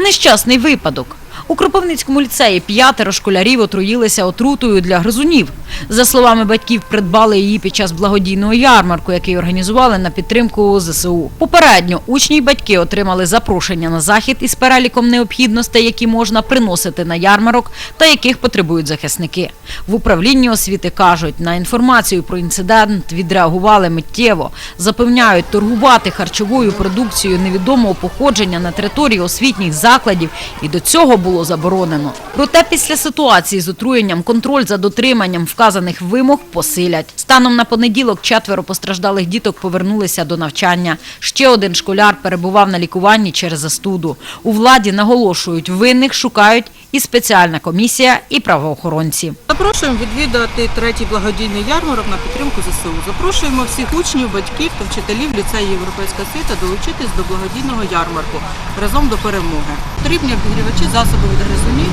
Нещасний випадок. У Кропивницькому ліцеї п'ятеро школярів отруїлися отрутою для гризунів. За словами батьків, придбали її під час благодійного ярмарку, який організували на підтримку ЗСУ. Попередньо учні й батьки отримали запрошення на захід із переліком необхідностей, які можна приносити на ярмарок та яких потребують захисники. В управлінні освіти кажуть, на інформацію про інцидент відреагували миттєво. Запевняють, торгувати харчовою продукцією невідомого походження на території освітніх закладів і до цього було заборонено. Проте після ситуації з отруєнням контроль за дотриманням вказаних вимог посилять. Станом на понеділок четверо постраждалих діток повернулися до навчання. Ще один школяр перебував на лікуванні через застуду. У владі наголошують, винних шукають і спеціальна комісія, і правоохоронці. Запрошуємо відвідати третій благодійний ярмарок на підтримку ЗСУ. Запрошуємо всіх учнів, батьків та вчителів ліцею Європейська освіта долучитись до благодійного ярмарку разом до перемоги. Потрібні обігрівачі, засоби від гризунів,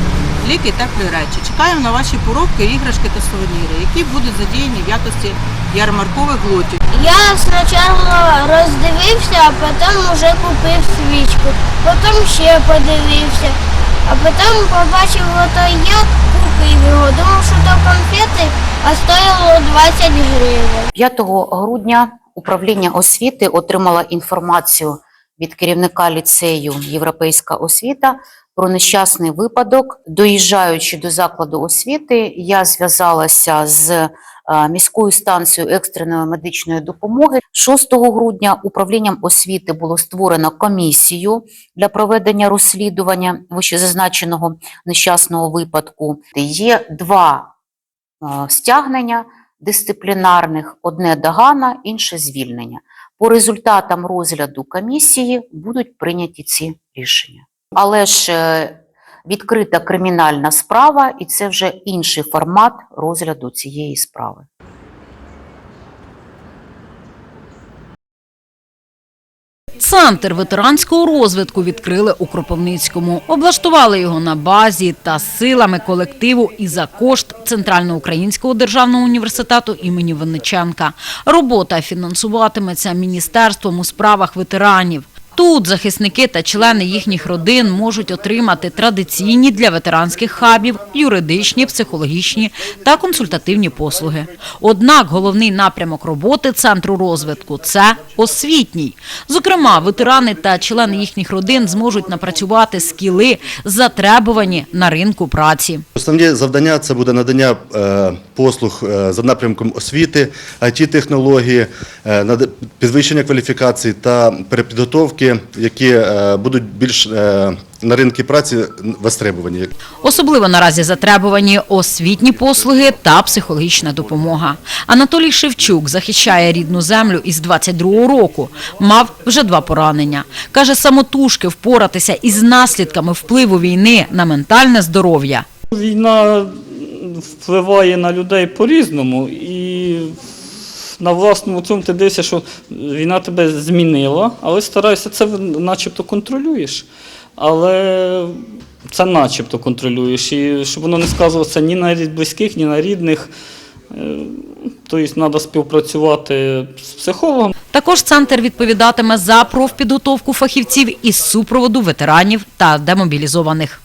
ліки, теплі речі. Чекаємо на ваші поробки, іграшки та сувеніри, які будуть задіяні в якості ярмаркових лотів. Я спочатку роздивився, а потім вже купив свічку, потім ще подивився, а потім побачив ото я купив його. Думав, що то конфети, а стоїло 20 гривень. 5 грудня управління освіти отримала інформацію від керівника ліцею Європейська освіта про нещасний випадок. Доїжджаючи до закладу освіти, я зв'язалася з е, міською станцією екстреної медичної допомоги. 6 грудня управлінням освіти було створено комісію для проведення розслідування вищезазначеного нещасного випадку. Є два е, стягнення дисциплінарних, одне догана, інше звільнення. По результатам розгляду комісії будуть прийняті ці рішення. Але ж е, відкрита кримінальна справа, і це вже інший формат розгляду цієї справи. Центр ветеранського розвитку відкрили у Кропивницькому. Облаштували його на базі та силами колективу і за кошт Центральноукраїнського державного університету імені Винниченка. Робота фінансуватиметься Міністерством у справах ветеранів. Тут захисники та члени їхніх родин можуть отримати традиційні для ветеранських хабів юридичні, психологічні та консультативні послуги. Однак головний напрямок роботи центру розвитку це освітній. Зокрема, ветерани та члени їхніх родин зможуть напрацювати скіли, затребувані на ринку праці. Основні завдання це буде надання е, послуг е, за напрямком освіти, it технології підвищення кваліфікації та перепідготовки, які е, будуть більш е, на ринку праці востребовані. Особливо наразі затребувані освітні послуги та психологічна допомога. Анатолій Шевчук захищає рідну землю із 22-го року. Мав вже два поранення. Каже, самотужки впоратися із наслідками впливу війни на ментальне здоров'я. Війна впливає на людей по-різному, і на власному цьому ти дивишся, що війна тебе змінила, але стараєшся це начебто контролюєш. Але це начебто контролюєш. І щоб воно не сказувалося ні на близьких, ні на рідних. Е, Тобто треба співпрацювати з психологом. Також центр відповідатиме за профпідготовку фахівців із супроводу ветеранів та демобілізованих.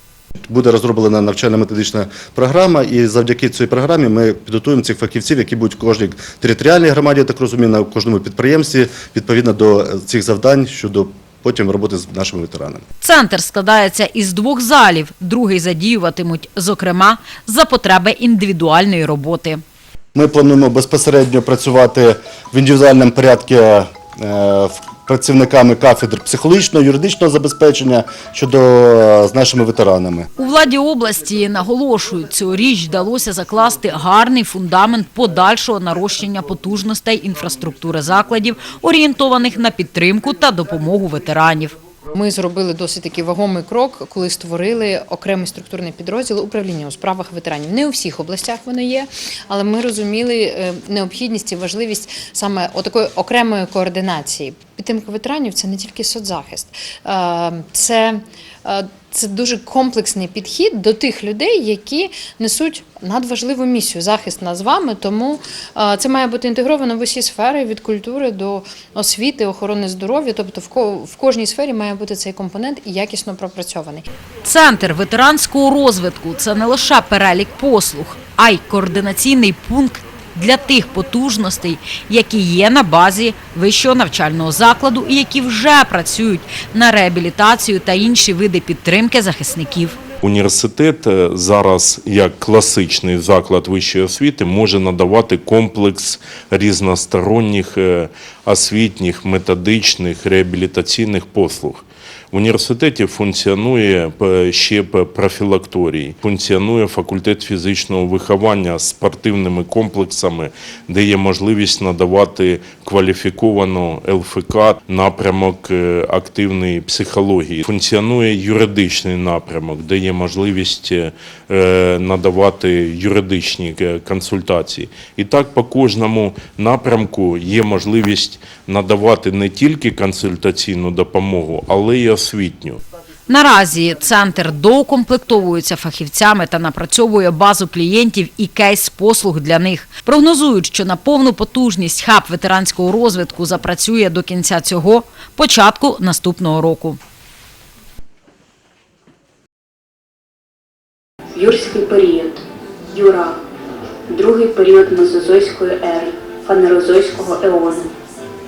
Буде розроблена навчально-методична програма, і завдяки цій програмі ми підготуємо цих фахівців, які будуть в кожній територіальній громаді, я так розумію, на кожному підприємстві відповідно до цих завдань щодо потім роботи з нашими ветеранами. Центр складається із двох залів. Другий задіюватимуть, зокрема, за потреби індивідуальної роботи. Ми плануємо безпосередньо працювати в індивідуальному порядку е, в- працівниками кафедр психологічного, юридичного забезпечення щодо е, з нашими ветеранами. У владі області наголошують, цьогоріч вдалося закласти гарний фундамент подальшого нарощення потужностей інфраструктури закладів, орієнтованих на підтримку та допомогу ветеранів. Ми зробили досить такий вагомий крок, коли створили окремий структурний підрозділ управління у справах ветеранів. Не у всіх областях воно є, але ми розуміли е, необхідність і важливість саме отакої окремої координації. Підтримка ветеранів це не тільки соцзахист, е, це це дуже комплексний підхід до тих людей, які несуть надважливу місію захист нас з вами. Тому е, це має бути інтегровано в усі сфери від культури до освіти, охорони здоров'я. Тобто в кожній сфері має бути цей компонент і якісно пропрацьований. Центр ветеранського розвитку це не лише перелік послуг, а й координаційний пункт для тих потужностей, які є на базі вищого навчального закладу і які вже працюють на реабілітацію та інші види підтримки захисників. Університет е, зараз, як класичний заклад вищої освіти, може надавати комплекс різносторонніх е, освітніх, методичних, реабілітаційних послуг. В університеті функціонує е, ще п- профілакторій, функціонує факультет фізичного виховання з спортивними комплексами, де є можливість надавати кваліфіковану ЛФК напрямок е, активної психології. Функціонує юридичний напрямок, де є можливість е, надавати юридичні консультації. І так по кожному напрямку є можливість надавати не тільки консультаційну допомогу, але й освітню. Наразі центр доукомплектовується фахівцями та напрацьовує базу клієнтів і кейс послуг для них. Прогнозують, що на повну потужність хаб ветеранського розвитку запрацює до кінця цього, початку наступного року. Юрський період, Юра, другий період Мезозойської ери, Фанерозойського еону,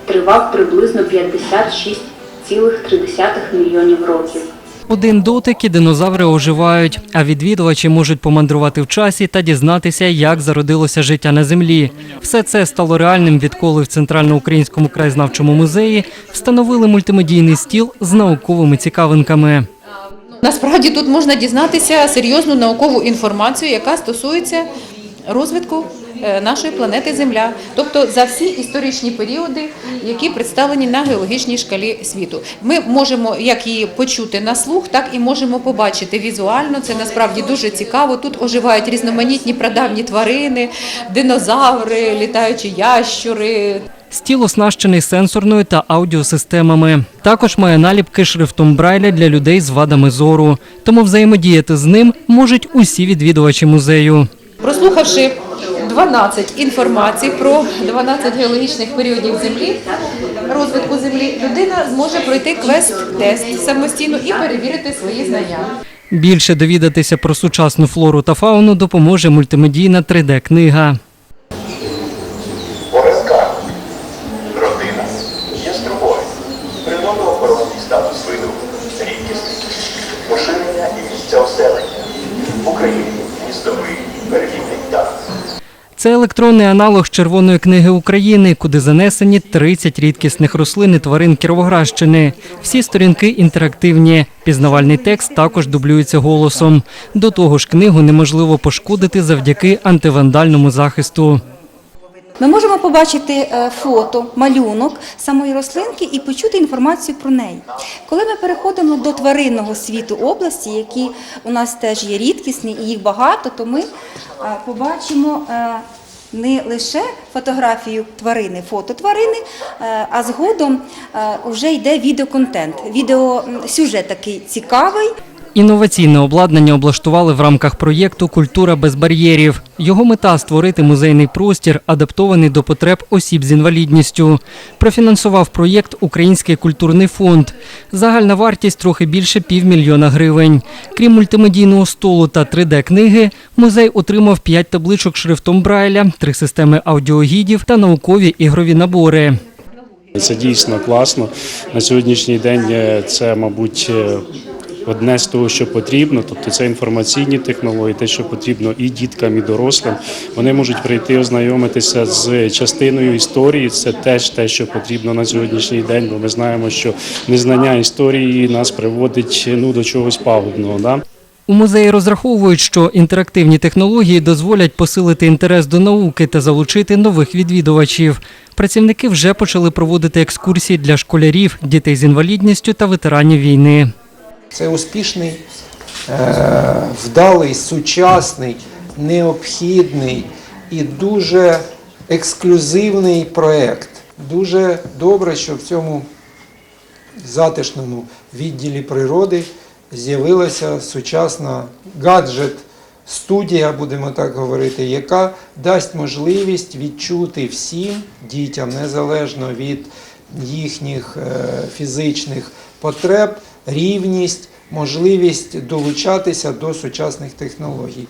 тривав приблизно 56,3 мільйонів років. Один дотик і динозаври оживають, а відвідувачі можуть помандрувати в часі та дізнатися, як зародилося життя на землі. Все це стало реальним, відколи в Центральноукраїнському краєзнавчому музеї встановили мультимедійний стіл з науковими цікавинками. Насправді тут можна дізнатися серйозну наукову інформацію, яка стосується розвитку нашої планети Земля, тобто за всі історичні періоди, які представлені на геологічній шкалі світу. Ми можемо як її почути на слух, так і можемо побачити візуально. Це насправді дуже цікаво. Тут оживають різноманітні прадавні тварини, динозаври, літаючі ящури, Стіл оснащений сенсорною та аудіосистемами. Також має наліпки шрифтом Брайля для людей з вадами зору. Тому взаємодіяти з ним можуть усі відвідувачі музею. Прослухавши 12 інформацій про 12 геологічних періодів Землі, розвитку Землі, людина зможе пройти квест-тест самостійно і перевірити свої знання. Більше довідатися про сучасну флору та фауну допоможе мультимедійна 3D-книга. Це електронний аналог Червоної книги України, куди занесені 30 рідкісних рослин і тварин Кіровоградщини. Всі сторінки інтерактивні. Пізнавальний текст також дублюється голосом. До того ж, книгу неможливо пошкодити завдяки антивандальному захисту. Ми можемо побачити е, фото, малюнок самої рослинки і почути інформацію про неї. Коли ми переходимо до тваринного світу області, які у нас теж є рідкісні і їх багато, то ми е, побачимо е, не лише фотографію тварини, фото тварини, а згодом вже йде відеоконтент. Відеосюжет такий цікавий. Інноваційне обладнання облаштували в рамках проєкту Культура без бар'єрів. Його мета створити музейний простір, адаптований до потреб осіб з інвалідністю. Профінансував проєкт Український культурний фонд. Загальна вартість трохи більше півмільйона гривень. Крім мультимедійного столу та 3D-книги, музей отримав 5 табличок шрифтом Брайля, три системи аудіогідів та наукові ігрові набори. Це дійсно класно. На сьогоднішній день е, це, мабуть, е, одне з того, що потрібно. Тобто це інформаційні технології, те, що потрібно і діткам, і дорослим. Вони можуть прийти ознайомитися з частиною історії. Це теж те, що потрібно на сьогоднішній день, бо ми знаємо, що незнання історії нас приводить ну, до чогось пагубного. Да? У музеї розраховують, що інтерактивні технології дозволять посилити інтерес до науки та залучити нових відвідувачів. Працівники вже почали проводити екскурсії для школярів, дітей з інвалідністю та ветеранів війни. Це успішний, е, вдалий, сучасний, необхідний і дуже ексклюзивний проєкт. Дуже добре, що в цьому затишному відділі природи з'явилася сучасна гаджет. Студія, будемо так говорити, яка дасть можливість відчути всім дітям, незалежно від їхніх е, фізичних потреб, рівність, можливість долучатися до сучасних технологій.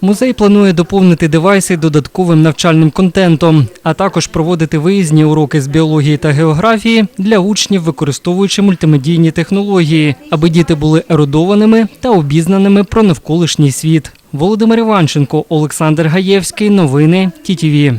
Музей планує доповнити девайси додатковим навчальним контентом, а також проводити виїзні уроки з біології та географії для учнів, використовуючи мультимедійні технології, аби діти були ерудованими та обізнаними про навколишній світ. Володимир Іванченко, Олександр Гаєвський. Новини ТІТІВІ.